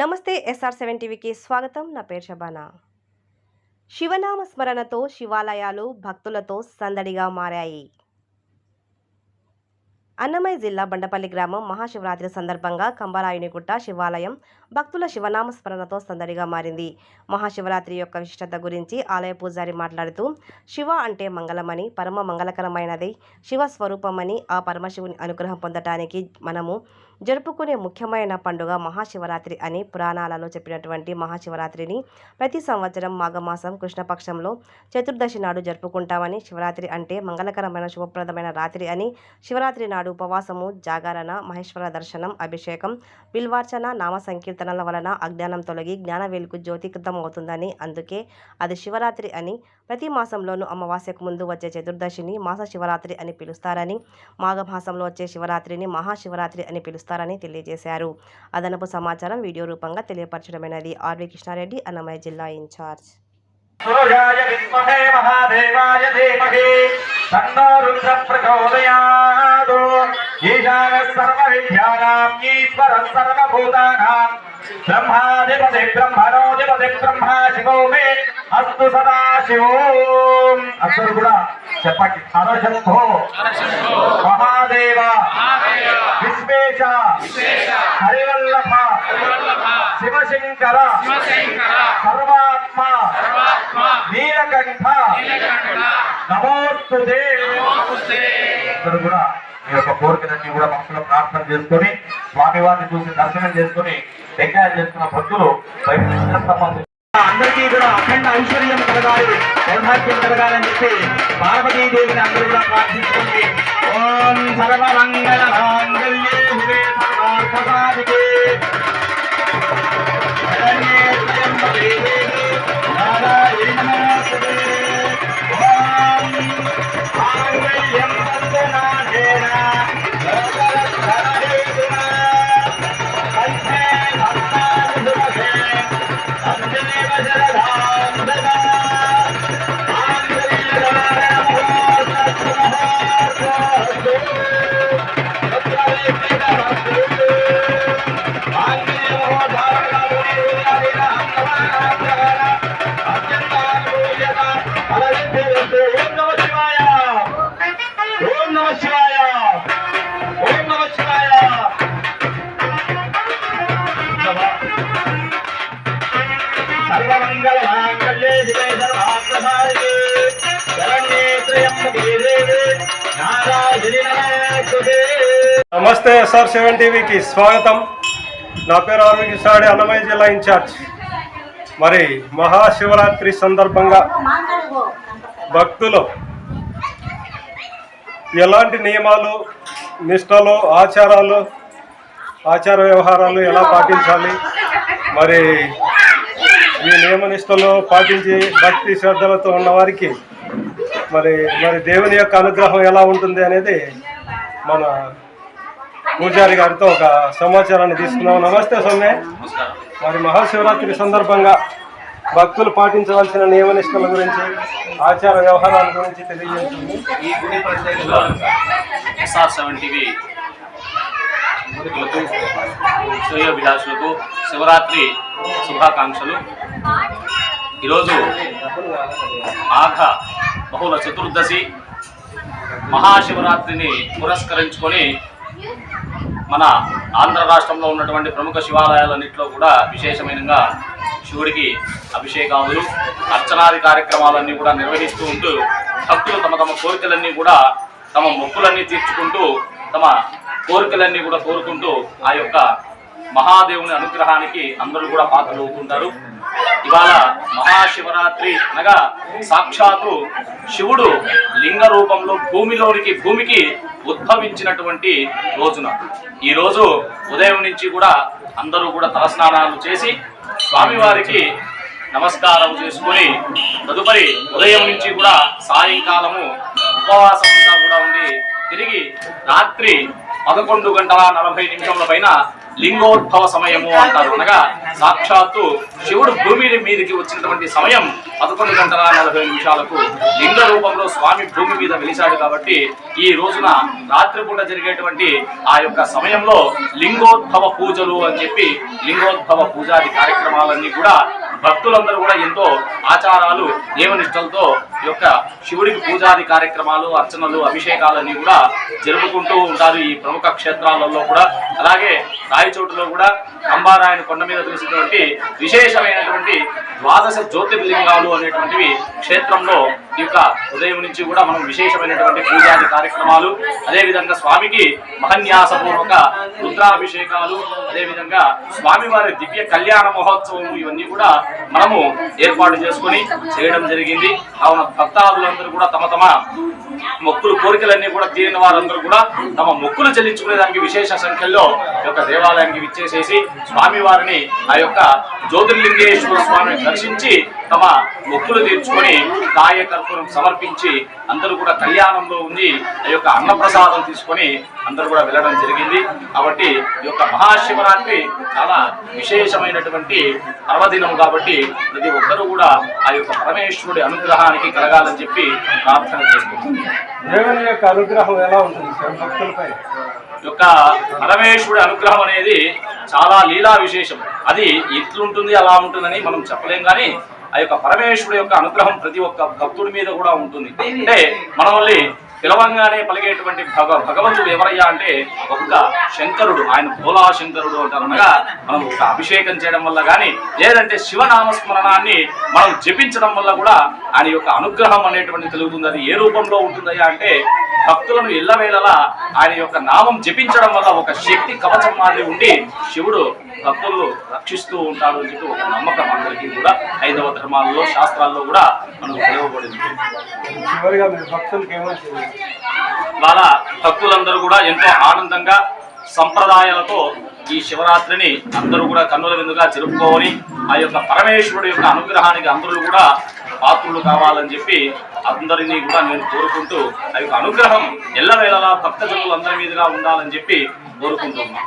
నమస్తే SR seven టీవీకి స్వాగతం. నా పేరు శబానా. శివనామ స్మరణతో శివాలయాలు భక్తులతో సందడిగా మారాయి. అన్నమయ్య జిల్లా బండపల్లి గ్రామం మహాశివరాత్రి సందర్భంగా కంబరాయునిగుట్ట శివాలయం భక్తుల శివనామ స్మరణతో సందడిగా మారింది. మహాశివరాత్రి యొక్క విశిష్టత గురించి ఆలయ పూజారి మాట్లాడుతూ శివ అంటే మంగళమని పరమ మంగళకరమైనది శివ స్వరూపమని ఆ పరమశివుని అనుగ్రహం పొందటానికి మనము జరుపుకునే ముఖ్యమైన పండుగ మహాశివరాత్రి అని పురాణాలలో చెప్పినటువంటి మహాశివరాత్రిని ప్రతి సంవత్సరం మాఘమాసం కృష్ణపక్షంలో చతుర్దశి నాడు జరుపుకుంటామని శివరాత్రి అంటే మంగళకరమైన శుభప్రదమైన రాత్రి అని శివరాత్రి నాడు ఉపవాసము జాగరణ మహేశ్వర దర్శనం అభిషేకం బిల్వార్చన నామ సంకీర్తనల వలన అజ్ఞానం తొలగి జ్ఞాన వెలుగు జ్యోతికృతం అవుతుందని అందుకే అది శివరాత్రి అని ప్రతి మాసంలోనూ అమావాస్యకు ముందు వచ్చే చతుర్దశిని మాస శివరాత్రి అని పిలుస్తారని మాఘమాసంలో వచ్చే శివరాత్రిని మహాశివరాత్రి అని పిలుస్తారని తెలియజేశారు. అదనపు సమాచారం వీడియో రూపంగా తెలియపరచడమైనది. ఆర్వి కృష్ణారెడ్డి అన్నమయ్య జిల్లా ఇన్ఛార్జ్. సూర్యాయ విద్మహే మహాదేవాయ ధీమహి. తన్నో రుద్ర ప్రచోదయాదు ఈశాన సర్వ విద్యానాం ఈశ్వర సర్వభూతానాం బ్రహ్మాధిపతి బ్రహ్మణోధిపతి బ్రహ్మ శివో మే అస్తు సదా శివోం అందరూ కూడా చెప్పండి. హరశంభో మహాదేవ। విశ్వేశ। హరివల్లభ। శివశంకర। సర్వాత్మ। నీలకంఠ। నమోస్తుతే అందరూ కూడా మీ యొక్క కోరికలన్నీ కూడా మనసులో ప్రార్థన చేసుకొని స్వామివారిని చూసి దర్శనం చేసుకొని టెక్కాయ చేసుకున్న భక్తులు అందరికీ కూడా అఖండ ఐశ్వర్యం కలగాలి సౌభాగ్యం కలగాలని చెప్పి పార్వతీదేవిని అందరూ కూడా ప్రార్థించుకోండి. ఓం సర్వమంగళ నమస్తే ఎస్ఆర్ సెవెన్ టీవీకి స్వాగతం. నా పేరు ఆరోగ్య సాడి అన్నమయ్య జిల్లా ఇన్ఛార్జ్. మరి మహాశివరాత్రి సందర్భంగా భక్తులు ఎలాంటి నియమాలు నిష్టలు ఆచారాలు ఆచార వ్యవహారాలు ఎలా పాటించాలి? మరి ఈ నియమ నిష్టలు పాటించి భక్తి శ్రద్ధలతో ఉన్నవారికి మరి మరి దేవుని యొక్క అనుగ్రహం ఎలా ఉంటుంది అనేది మన పూజారి గారితో ఒక సమాచారాన్ని తీసుకున్నాం నమస్తే సొమ్మె మరి మహాశివరాత్రి సందర్భంగా భక్తులు పాటించవలసిన నియమ నిష్ఠల గురించి ఆచార వ్యవహారాల గురించి తెలియజేస్తుంది. ఈ గుడి ప్రత్యేకత ఎస్ఆర్ సెవెన్ టీవీ భక్తులకు శివరాత్రి శుభాకాంక్షలు. ఈరోజు ఆఘ బహుళ చతుర్దశి మహాశివరాత్రిని పురస్కరించుకొని మన ఆంధ్ర రాష్ట్రంలో ఉన్నటువంటి ప్రముఖ శివాలయాలన్నింటిలో కూడా విశేషమైనగా శివుడికి అభిషేకాదులు అర్చనాది కార్యక్రమాలన్నీ కూడా నిర్వహిస్తూ ఉంటూ భక్తులు తమ తమ కోరికలన్నీ కూడా తమ మొక్కులన్నీ తీర్చుకుంటూ తమ కోరికలన్నీ కూడా కోరుకుంటూ ఆ యొక్క మహాదేవుని అనుగ్రహానికి అందరూ కూడా పాత్రలు అవుతుంటారు ఇవాళ మహాశివరాత్రి అనగా సాక్షాత్తు శివుడు లింగ రూపంలో భూమిలోనికి భూమికి ఉద్భవించినటువంటి రోజున. ఈ రోజు ఉదయం నుంచి కూడా అందరూ కూడా తలస్నానాలు చేసి స్వామివారికి నమస్కారం చేసుకొని తదుపరి ఉదయం నుంచి కూడా సాయంకాలము ఉపవాసం కూడా ఉండి తిరిగి రాత్రి పదకొండు గంటల నలభై నిమిషముల పైన లింగోద్భవ సమయము అంటారు. అనగా సాక్షాత్తు శివుడు భూమి మీదకి వచ్చినటువంటి సమయం పదకొండు గంటల నలభై నిమిషాలకు లింగ రూపంలో స్వామి భూమి మీద వెలిశాడు కాబట్టి ఈ రోజున రాత్రిపూట జరిగేటువంటి ఆ యొక్క సమయంలో లింగోద్భవ పూజలు అని చెప్పి లింగోద్భవ పూజాది కార్యక్రమాలన్నీ కూడా భక్తులందరూ కూడా ఎంతో ఆచారాలు నియమనిష్టలతో యొక్క శివుడికి పూజాది కార్యక్రమాలు అర్చనలు అభిషేకాలన్నీ కూడా జరుపుకుంటూ ఉంటారు ఈ ప్రముఖ క్షేత్రాలలో కూడా. అలాగే రాయచోటులో కూడా అంబారాయణ కొండ మీద తెలిసినటువంటి విశేషమైనటువంటి ద్వాదశ జ్యోతిర్లింగాలు అనేటువంటివి క్షేత్రంలో ఈ యొక్క ఉదయం నుంచి కూడా మనం విశేషమైనటువంటి పూజాది కార్యక్రమాలు అదేవిధంగా స్వామికి మహన్యాసపూర్వక రుద్రాభిషేకాలు అదేవిధంగా స్వామివారి దివ్య కళ్యాణ మహోత్సవం ఇవన్నీ కూడా మనము ఏర్పాటు చేసుకొని చేయడం జరిగింది. కావున భక్తాదులందరూ కూడా తమ తమ మొక్కులు కోరికలన్నీ కూడా తీరిన వారందరూ కూడా తమ మొక్కులు చెల్లించుకునే దానికి విశేష సంఖ్యలో ఈ యొక్క దేవాలయానికి విచ్చేసేసి స్వామి వారిని ఆ యొక్క జ్యోతిర్లింగేశ్వర స్వామిని దర్శించి తమ మొక్కులు తీర్చుకొని కార్యకర్త కర్పూరం సమర్పించి అందరూ కూడా కళ్యాణంలో ఉండి ఆ యొక్క అన్నప్రసాదం తీసుకొని అందరూ కూడా వెళ్ళడం జరిగింది. కాబట్టి ఈ యొక్క మహాశివరాత్రి చాలా విశేషమైనటువంటి పర్వదినం కాబట్టి ప్రతి ఒక్కరూ కూడా ఆ యొక్క పరమేశ్వరుడి అనుగ్రహానికి కలగాలని చెప్పి ప్రార్థన చేసుకుంటున్నాం దేవుని యొక్క అనుగ్రహం ఎలా ఉంటుంది సార్? భక్తులపై? యొక్క పరమేశ్వరుడి అనుగ్రహం అనేది చాలా లీలా విశేషం. అది ఇట్లుంటుంది అలా ఉంటుందని మనం చెప్పలేం కానీ ఆ యొక్క పరమేశ్వరుడు యొక్క అనుగ్రహం ప్రతి ఒక్క భక్తుడి మీద కూడా ఉంటుంది. అంటే మనల్ని పిలవంగానే పలిగేటువంటి భగ భగవంతుడు ఎవరయ్యా అంటే ఒక్క శంకరుడు ఆయన భోలా శంకరుడు అంటారనగా మనం ఒక అభిషేకం చేయడం వల్ల కానీ లేదంటే శివనామస్మరణాన్ని మనం జపించడం వల్ల కూడా ఆయన యొక్క అనుగ్రహం అనేటువంటి కలుగుతుంది అది ఏ రూపంలో ఉంటుందయ్యా అంటే భక్తులను ఎల్లవేళలా ఆయన యొక్క నామం జపించడం వల్ల ఒక శక్తి కవచం మాదిరి ఉండి శివుడు భక్తులను రక్షిస్తూ ఉంటాడు అని చెప్పి ఒక నమ్మకం అందరికీ కూడా ఐదవ ధర్మాల్లో శాస్త్రాల్లో కూడా మనకు తెలియబడింది. చివరిగా మీరు భక్తులకి ఏమంటారు వాళ్ళ భక్తులందరూ కూడా ఎంతో ఆనందంగా సంప్రదాయాలతో ఈ శివరాత్రిని అందరూ కూడా కన్నుల విందుగా జరుపుకోవాలి. ఆ యొక్క పరమేశ్వరుడు యొక్క అనుగ్రహానికి అందరూ కూడా పాత్రులు కావాలని చెప్పి అందరినీ కూడా నేను కోరుకుంటూ ఆ యొక్క అనుగ్రహం ఎల్లవేళలా భక్తజనులందరి మీదుగా ఉండాలని చెప్పి కోరుకుంటున్నాను.